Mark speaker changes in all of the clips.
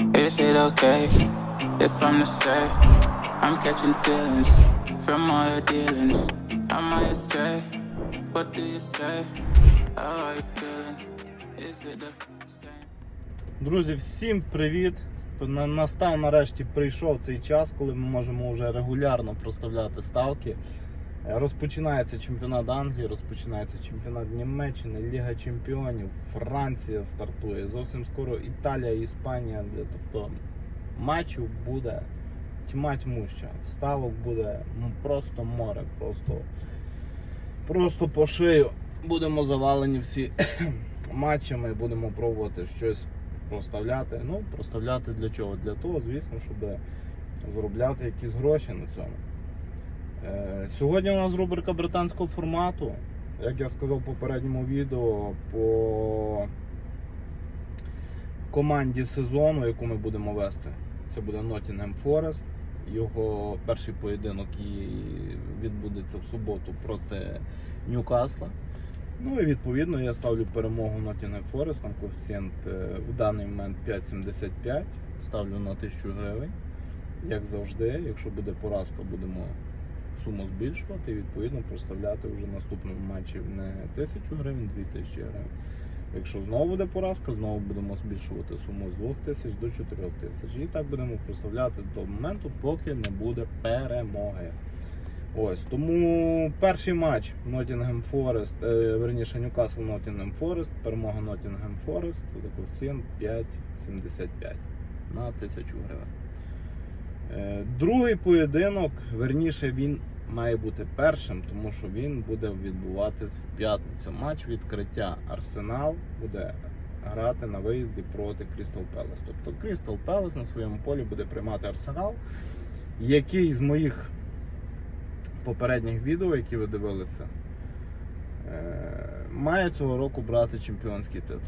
Speaker 1: Is it okay if I'm to say I'm catching feelings from all the dealings? Am I astray? What do you say? How are you feeling? Is it the same?
Speaker 2: Друзі, всім привіт! Настав нарешті прийшов цей час, коли ми можемо вже регулярно проставляти ставки. Розпочинається чемпіонат Англії, розпочинається чемпіонат Німеччини, Ліга Чемпіонів, Франція стартує. Зовсім скоро Італія, Іспанія. Тобто матчів буде тьма тьмуща. Ставок буде ну, просто море, просто, просто по шию. Будемо завалені всі матчами, будемо пробувати щось проставляти. Ну, проставляти для чого? Для того, звісно, щоб заробляти якісь гроші на цьому. Е, Сьогодні у нас рубрика британського формату. Як я сказав в попередньому відео, по команді сезону, яку ми будемо вести, це буде Nottingham Forest. Його перший поєдинок і відбудеться в суботу проти Ньюкасла. Ну і відповідно я ставлю перемогу Nottingham Forest, там коефіцієнт е, в даний момент 5,75. Ставлю на 1000 гривень. Як завжди, якщо буде поразка, будемо суму збільшувати і відповідно проставляти вже наступному матчі не 1000 гривень, 2000 гривень. Якщо знову буде поразка, знову будемо збільшувати суму з 2000 до 4000. І так будемо проставляти до моменту, поки не буде перемоги. Ось тому перший матч Forest, е, верніше Ньюкасл Nottingham Forest, перемога Nottingham Forest за коефіцієнт 5,75 на 1000 гривень. Е, Другий поєдинок, верніше, він має бути першим, тому що він буде відбуватись в п'ятницю. Матч відкриття Арсенал буде грати на виїзді проти Крістал Пелес. Тобто Крістал Пелес на своєму полі буде приймати Арсенал, який з моїх попередніх відео, які ви дивилися, е, має цього року брати чемпіонський титул.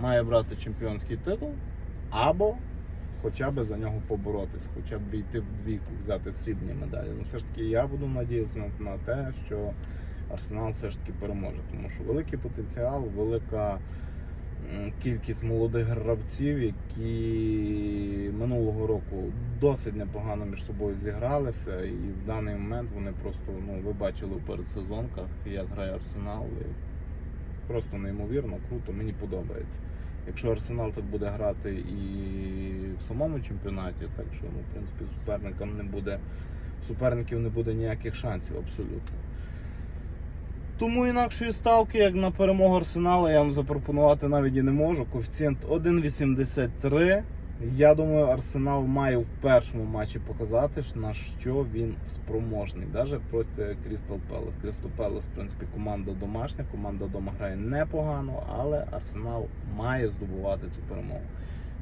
Speaker 2: Має брати чемпіонський титул або хоча б за нього поборотись, хоча б війти в двійку, взяти срібні медалі. Ну, все ж таки, я буду надіятися на, на те, що Арсенал все ж таки переможе, тому що великий потенціал, велика кількість молодих гравців, які минулого року досить непогано між собою зігралися, і в даний момент вони просто, ну, ви бачили у передсезонках, як грає Арсенал. І просто неймовірно, круто, мені подобається. Якщо Арсенал так буде грати і в самому чемпіонаті, так що ну, в принципі суперникам не буде суперників не буде ніяких шансів абсолютно. Тому інакшої ставки, як на перемогу Арсенала, я вам запропонувати навіть і не можу. Коефіцієнт 1,83. Я думаю, Арсенал має в першому матчі показати, на що він спроможний, навіть проти Крістал Пелес. Крістал Пелес, в принципі, команда домашня, команда вдома грає непогано, але Арсенал має здобувати цю перемогу.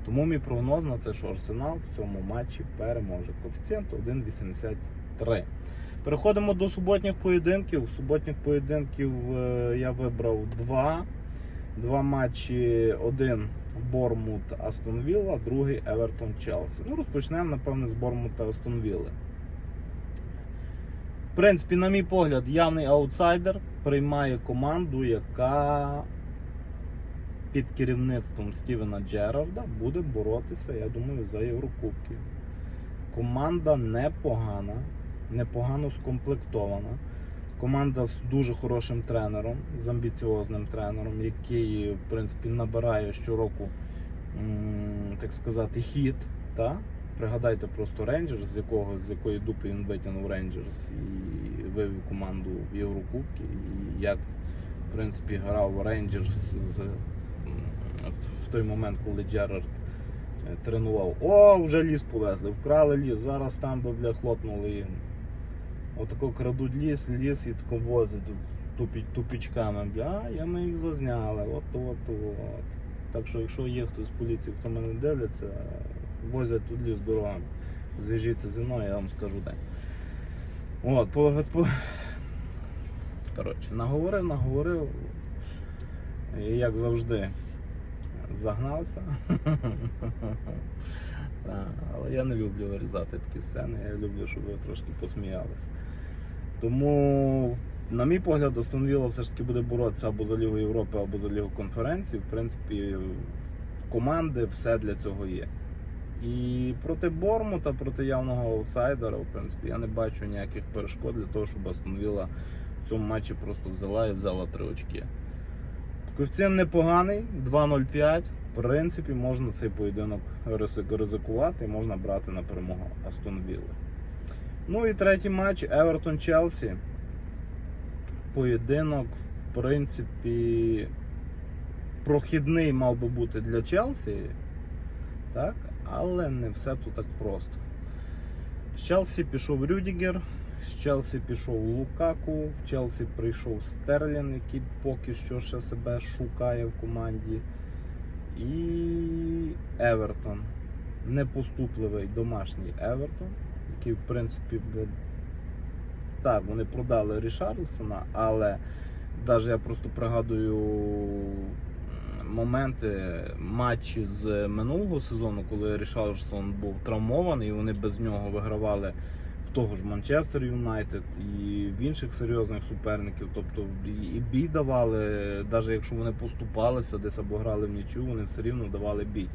Speaker 2: Тому мій прогноз на це, що Арсенал в цьому матчі переможе. Коефіцієнт 1,83. Переходимо до суботніх поєдинків. Суботніх поєдинків е, я вибрав два. Два матчі. Один Бормут Астон Вілла, другий Евертон Челсі. Ну, розпочнемо, напевне, з Бормута Астон Вілли. В принципі, на мій погляд, явний аутсайдер приймає команду, яка під керівництвом Стівена Джерарда буде боротися, я думаю, за Єврокубки. Команда непогана, непогано скомплектована. Команда з дуже хорошим тренером, з амбіціозним тренером, який, в принципі, набирає щороку, так сказати, хід. Та? Пригадайте просто Рейнджерс, з якого з якої дупи він витягнув Рейнджерс і вивів команду в Єврокубки. І як в принципі грав Рейнджерс з, в той момент, коли Джерард е, тренував. О, вже ліс повезли, вкрали ліс, зараз там бля, хлопнули. Отако крадуть ліс, ліс і тако возять тупі, тупічками. Бля, а я ми їх зазняли. От, от, от. Так що, якщо є хтось з поліції, хто мене дивляться, возять тут ліс дорогами. Зв'яжіться зі мною, я вам скажу де. От, по... Коротше, наговорив, наговорив. І як завжди, загнався. Але я не люблю вирізати такі сцени, я люблю, щоб ви трошки посміялися. Тому, на мій погляд, Астонвіла все ж таки буде боротися або за Лігу Європи, або за Лігу конференцій. В принципі, в команди все для цього є. І проти Бормута, проти явного аутсайдера, в принципі, я не бачу ніяких перешкод для того, щоб Астон Вілла в цьому матчі просто взяла і взяла три очки. Коефіцієнт непоганий, 2.05. В принципі, можна цей поєдинок ризикувати і можна брати на перемогу Астон Вілли. Ну і третій матч Евертон Челсі. Поєдинок, в принципі, прохідний мав би бути для Челсі. Так? Але не все тут так просто. З Челсі пішов Рюдігер, з Челсі пішов Лукаку, в Челсі прийшов Стерлін, який поки що ще себе шукає в команді. І Евертон. Непоступливий домашній Евертон, який, в принципі, так, вони продали Рішарлсона, але навіть я просто пригадую моменти матчі з минулого сезону, коли Рішарлсон був травмований, і вони без нього вигравали того ж Манчестер Юнайтед і в інших серйозних суперників. Тобто і- бій давали, навіть якщо вони поступалися десь або грали в нічю, вони все рівно давали бій.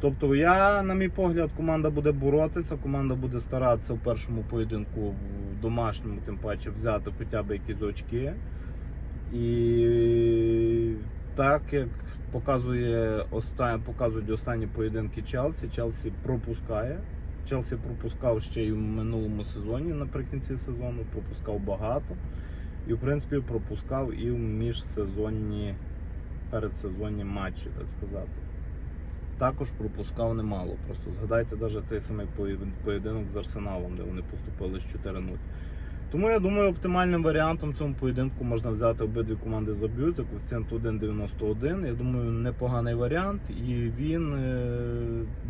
Speaker 2: Тобто, я, на мій погляд, команда буде боротися, команда буде старатися в першому поєдинку в домашньому, тим паче, взяти хоча б якісь очки. І так як показує показують останні поєдинки Челсі, Челсі пропускає. Челсі пропускав ще й в минулому сезоні, наприкінці сезону, пропускав багато. І, в принципі, пропускав і в міжсезонні, передсезонні матчі, так сказати. Також пропускав немало. Просто згадайте навіть цей самий поєдинок з Арсеналом, де вони поступили з 4-0. Тому я думаю, оптимальним варіантом цьому поєдинку можна взяти обидві команди заб'ють за коефіцієнт 1,91. Я думаю, непоганий варіант, і він е,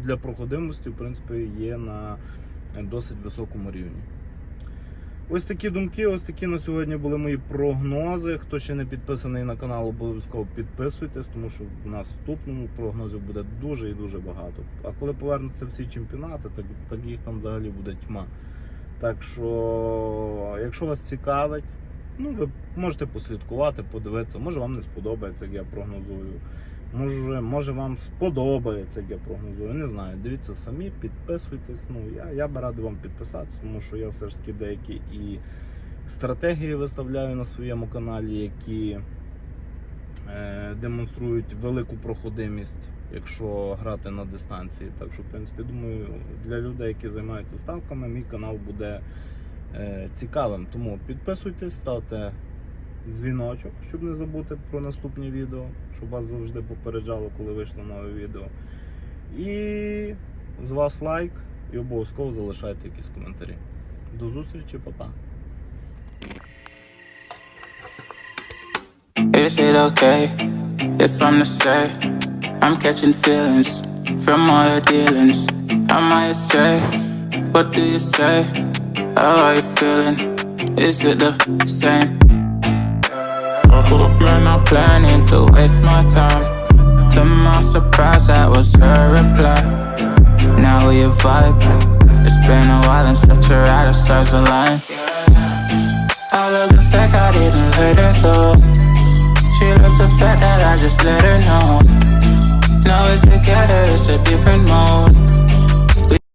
Speaker 2: для проходимості, в принципі, є на досить високому рівні. Ось такі думки, ось такі на сьогодні були мої прогнози. Хто ще не підписаний на канал, обов'язково підписуйтесь, тому що в наступному прогнозів буде дуже і дуже багато. А коли повернуться всі чемпіонати, так, так їх там взагалі буде тьма. Так що, якщо вас цікавить, ну ви можете послідкувати, подивитися. Може вам не сподобається, як я прогнозую. Може, може вам сподобається, як я прогнозую. Не знаю. Дивіться самі, підписуйтесь. Ну, я, я би радий вам підписатися, тому що я все ж таки деякі і стратегії виставляю на своєму каналі, які демонструють велику проходимість, якщо грати на дистанції. Так що, в принципі, думаю, для людей, які займаються ставками, мій канал буде е, цікавим. Тому підписуйтесь, ставте дзвіночок, щоб не забути про наступні відео, щоб вас завжди попереджало, коли вийшло нове відео. І з вас лайк і обов'язково залишайте якісь коментарі. До зустрічі, па-па.
Speaker 1: Is it okay if I'm the same? I'm catching feelings from all the dealings? Am I astray? What do you say? How are you feeling? Is it the same? I hope you're not planning to waste my time. To my surprise, that was her reply. Now we vibe. It's been a while and such a ride, the stars align. I love the fact I didn't let her go. She loves the fact that I just let her know. Now we're together, it's a different mode.